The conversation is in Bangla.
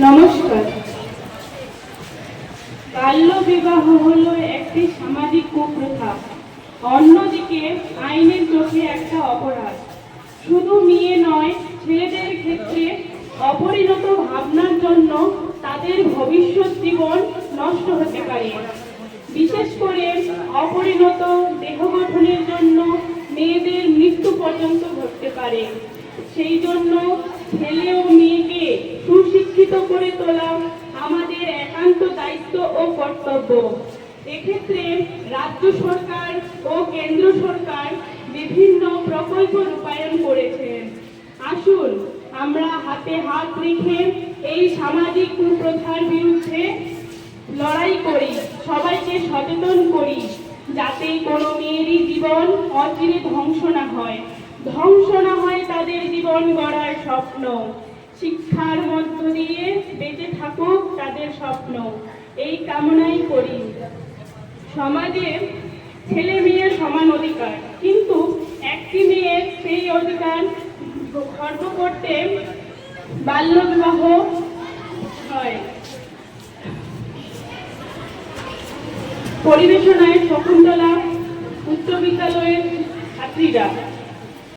নমস্কার। বাল্য বিবাহ হলো একটি সামাজিক কুপ্রথা। অন্যদিকে আইনের চোখে একটা অপরাধ। শুধু মেয়ে নয়, ছেলেদের ক্ষেত্রে অপরিণত ভাবনার জন্য তাদের ভবিষ্যৎ জীবন নষ্ট হতে পারে। বিশেষ করে অপরিণত দেহ গঠনের জন্য মেয়েদের মৃত্যু পর্যন্ত ঘটতে পারে। সেই জন্য ছেলে ও মেয়েকে করে তোলা আমাদের একান্ত দায়িত্ব ও কর্তব্য। এক্ষেত্রে রাজ্য সরকার ও কেন্দ্র সরকার বিভিন্ন প্রকল্প রূপায়ণ করেছেন। আসুন, আমরা হাতে হাত রেখে এই সামাজিক কুপ্রথার বিরুদ্ধে লড়াই করি, সবাইকে সচেতন করি, যাতে কোনো মেয়েরই জীবন অচিরে ধ্বংস না হয়। ধ্বংস না হয় তাদের জীবন গড়ার স্বপ্ন। শিক্ষার মধ্য দিয়ে বেঁচে থাকুক তাদের স্বপ্ন। এই কামনাই করি। সমাজে ছেলে মেয়ের সমান অধিকার। কিন্তু একটি মেয়ের সেই অধিকার খর্ব করতে বাল্যবিবাহ হয়। পরিবেশনায় শকুন্তলা উচ্চ বিদ্যালয়ের ছাত্রীরা